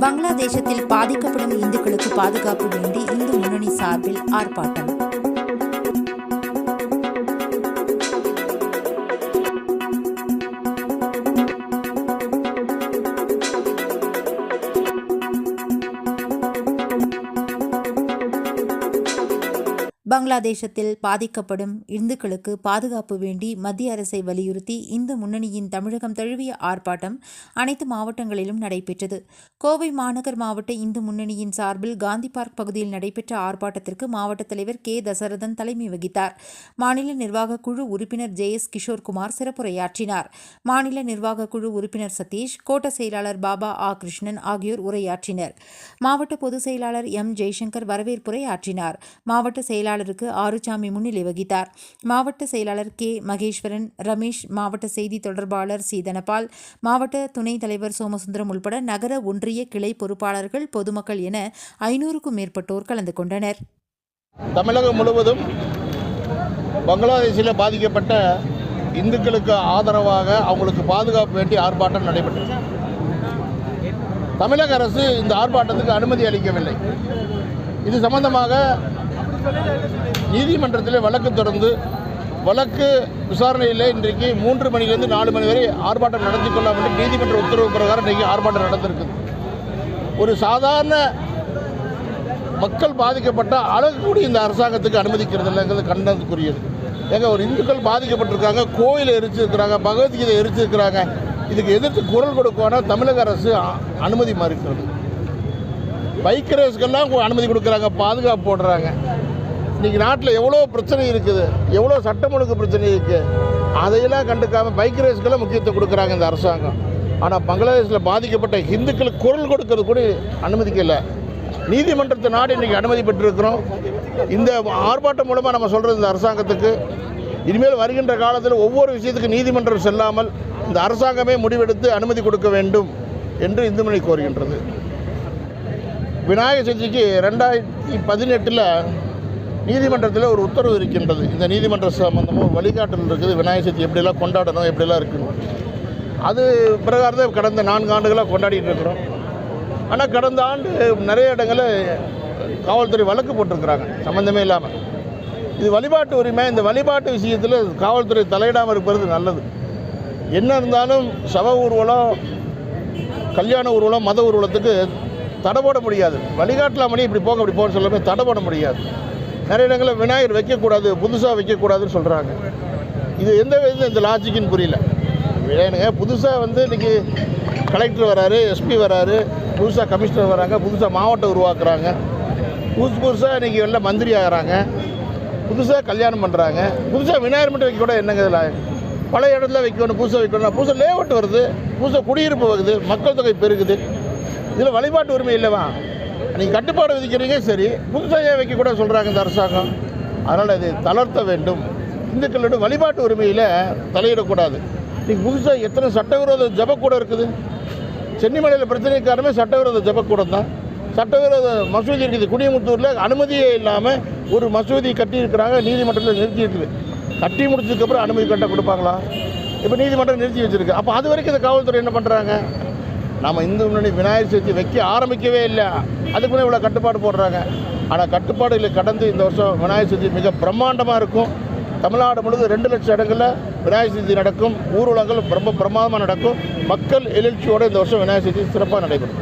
பங்களாதேசத்தில் பாதிக்கப்படும் இந்துக்களுக்கு பாதுகாப்பு வேண்டி இந்து முன்னணி சார்பில் ஆர்ப்பாட்டம். பங்களாதேசத்தில் பாதிக்கப்படும் இந்துக்களுக்கு பாதுகாப்பு வேண்டி மத்திய அரசை வலியுறுத்தி இந்து முன்னணியின் தமிழகம் தழுவிய ஆர்ப்பாட்டம் அனைத்து மாவட்டங்களிலும் நடைபெற்றது. கோவை மாநகர் மாவட்ட இந்து முன்னணியின் சார்பில் காந்தி பார்க் பகுதியில் நடைபெற்ற ஆர்ப்பாட்டத்திற்கு மாவட்ட தலைவர் கே. தசரதன் தலைமை வகித்தார். மாநில நிர்வாக குழு உறுப்பினர் ஜே. எஸ். கிஷோர்குமார் சிறப்புரையாற்றினார். மாநில நிர்வாக குழு உறுப்பினர் சதீஷ் கோட்ட செயலாளர் பாபா ஆ. கிருஷ்ணன் ஆகியோர் உரையாற்றினர். மாவட்ட பொதுச் செயலாளர் எம். ஜெய்சங்கர் வரவேற்புரை ஆற்றினார் மாவட்ட செயலாளருக்கு ஆறுசாமி முன்னிலை வகித்தார். மாவட்ட செயலாளர் கே. மகேஸ்வரன் ரமேஷ் மாவட்ட செய்தி தொடர்பாளர் சி. தனபால் மாவட்ட துணைத் தலைவர் சோமசுந்தரம் உள்பட நகர ஒன்றிய கிளை பொறுப்பாளர்கள் பொதுமக்கள் என ஐநூறுக்கும் மேற்பட்டோர் கலந்து கொண்டனர். தமிழகம் முழுவதும் பங்களாதேஷில் பாதிக்கப்பட்ட இந்துக்களுக்கு ஆதரவாக அவங்களுக்கு பாதுகாப்பு வேண்டி ஆர்ப்பாட்டம் நடைபெற்றது. தமிழக அரசு இந்த ஆர்ப்பாட்டத்துக்கு அனுமதி அளிக்கவில்லை. இது சம்பந்தமாக நீதிமன்றத்தில் வழக்கு தொடர்ந்து வழக்கு விசாரணையில் இன்றைக்கு மூன்று மணிலேருந்து நாலு மணி வரை ஆர்ப்பாட்டம் நடத்தி கொள்ளலாம் என்று நீதிமன்ற உத்தரவு பிரகாரம் இன்றைக்கு ஆர்ப்பாட்டம் நடந்திருக்குது. ஒரு சாதாரண மக்கள் பாதிக்கப்பட்ட அளவு இந்த அரசாங்கத்துக்கு அனுமதிக்கிறது இல்லைங்கிறது கண்டனத்துக்குரியது. ஏங்க ஒரு இந்துக்கள் பாதிக்கப்பட்டிருக்காங்க கோயிலை எரிச்சிருக்கிறாங்க பகவத்கீதை எரிச்சிருக்கிறாங்க. இதுக்கு எதிர்த்து குரல் கொடுக்கணும் தமிழக அரசு அனுமதி மறுக்கிறது. பைக் ரேஸ்க்கெல்லாம் அனுமதி கொடுக்குறாங்க பாதுகாப்பு போடுறாங்க. இன்றைக்கி நாட்டில் எவ்வளோ பிரச்சனை இருக்குது? எவ்வளோ சட்டம் ஒழுங்கு பிரச்சனை இருக்குது அதையெல்லாம் கண்டுக்காமல் பைக் ரேஸ்க்கெல்லாம் முக்கியத்துவம் கொடுக்குறாங்க இந்த அரசாங்கம். ஆனால் பங்களாதேஷில் பாதிக்கப்பட்ட ஹிந்துக்களுக்கு குரல் கொடுக்கறது கூட அனுமதிக்கலை நீதிமன்றத்தை நாடு இன்றைக்கி அனுமதி பெற்றிருக்கிறோம். இந்த ஆர்ப்பாட்டம் மூலமாக நம்ம சொல்கிறது இந்த அரசாங்கத்துக்கு. இனிமேல் வருகின்ற காலத்தில் ஒவ்வொரு விஷயத்துக்கு நீதிமன்றம் செல்லாமல் இந்த அரசாங்கமே முடிவெடுத்து அனுமதி கொடுக்க வேண்டும் என்று இந்துமணி கோருகின்றது. விநாயகர் சதுர்த்திக்கு ரெண்டாயிரத்தி பதினெட்டில் நீதிமன்றத்தில் ஒரு உத்தரவு இருக்கின்றது. இந்த நீதிமன்ற சம்பந்தமாக ஒரு வழிகாட்டல் இருக்குது. விநாயகர் சதுர்த்தி எப்படிலாம் கொண்டாடணும் எப்படிலாம் இருக்கணும் அது பிரகாரத்தை கடந்த நான்கு ஆண்டுகளாக கொண்டாடிட்டு இருக்கிறோம். ஆனால் கடந்த ஆண்டு நிறைய இடங்களில் காவல்துறை வழக்கு போட்டிருக்கிறாங்க. சம்மந்தமே இல்லாமல் இது வழிபாட்டு உரிமை. இந்த வழிபாட்டு விஷயத்தில் காவல்துறை தலையிடாமல் இருப்பது நல்லது. என்ன இருந்தாலும் சவ ஊர்வலம் கல்யாண ஊர்வலம் மத ஊர்வலத்துக்கு தடை போட முடியாது. வழிகாட்டலாமணி இப்படி போக இப்படி போகணும்னு சொல்லாமல் தடை போட முடியாது. நிறைய இடங்களில் விநாயகர் வைக்கக்கூடாது புதுசாக வைக்கக்கூடாதுன்னு சொல்கிறாங்க இது எந்த விதத்தில் இந்த லாஜிக்குன்னு புரியல. ஏனுங்க புதுசாக வந்து இன்றைக்கி கலெக்டர் வராரு எஸ்பி வராரு புதுசாக கமிஷனர் வராங்க புதுசாக மாவட்டம் உருவாக்குறாங்க. புதுசு புதுசாக இன்றைக்கி வெளில மந்திரி ஆகிறாங்க. புதுசாக கல்யாணம் பண்ணுறாங்க புதுசாக விநாயகர் மட்டும் வைக்க கூட என்னங்க இதில்? பழைய இடத்துல வைக்கணும் புதுசாக வைக்கணும் புதுசாக லேஅவுட் வருது புதுசாக குடியிருப்பு வருது மக்கள் தொகை பெருகுது. இதில் வழிபாட்டு உரிமை இல்லைவா? நீங்கள் கட்டுப்பாடு விதிக்கிறீங்க சரி. புதுசாக வைக்க வைக்கக்கூட சொல்கிறாங்க இந்த அரசாங்கம். அதனால் இதை தளர்த்த வேண்டும். இந்துக்களோட வழிபாட்டு உரிமையில் தலையிடக்கூடாது. நீங்கள் புதுசாக எத்தனை சட்டவிரோத ஜபக்கூடம் இருக்குது? சென்னிமலையில் பிரச்சனைக்காரமே சட்டவிரோத ஜபக்கூடம் தான். சட்டவிரோத மசூதி இருக்குது. குடியமுத்தூரில் அனுமதியே இல்லாமல் ஒரு மசூதி கட்டியிருக்கிறாங்க நீதிமன்றத்தில் நிறுத்தி இருக்குது கட்டி முடிச்சதுக்கப்புறம் அனுமதி கட்ட கொடுப்பாங்களா? இப்போ நீதிமன்றம் நிறுத்தி வச்சிருக்கு. அப்போ அது வரைக்கும் இந்த காவல்துறை என்ன பண்ணுறாங்க நம்ம இந்து முன்னணி விநாயகர் சதுர்த்தி வைக்க ஆரம்பிக்கவே இல்லை. அதுக்குள்ளே இவ்வளோ கட்டுப்பாடு போடுறாங்க. ஆனால் கட்டுப்பாடுகளை கடந்து இந்த வருஷம் விநாயகர் சதுர்த்தி மிக பிரம்மாண்டமாக இருக்கும். தமிழ்நாடு முழுவதும் ரெண்டு லட்சம் இடங்களில் விநாயகர் சதுர்த்தி நடக்கும். ஊர்வலங்கள் ரொம்ப பிரமாதமாக நடக்கும். மக்கள் எழுச்சியோடு இந்த வருஷம் விநாயகர் சதுர்த்தி சிறப்பாக நடைபெறும்.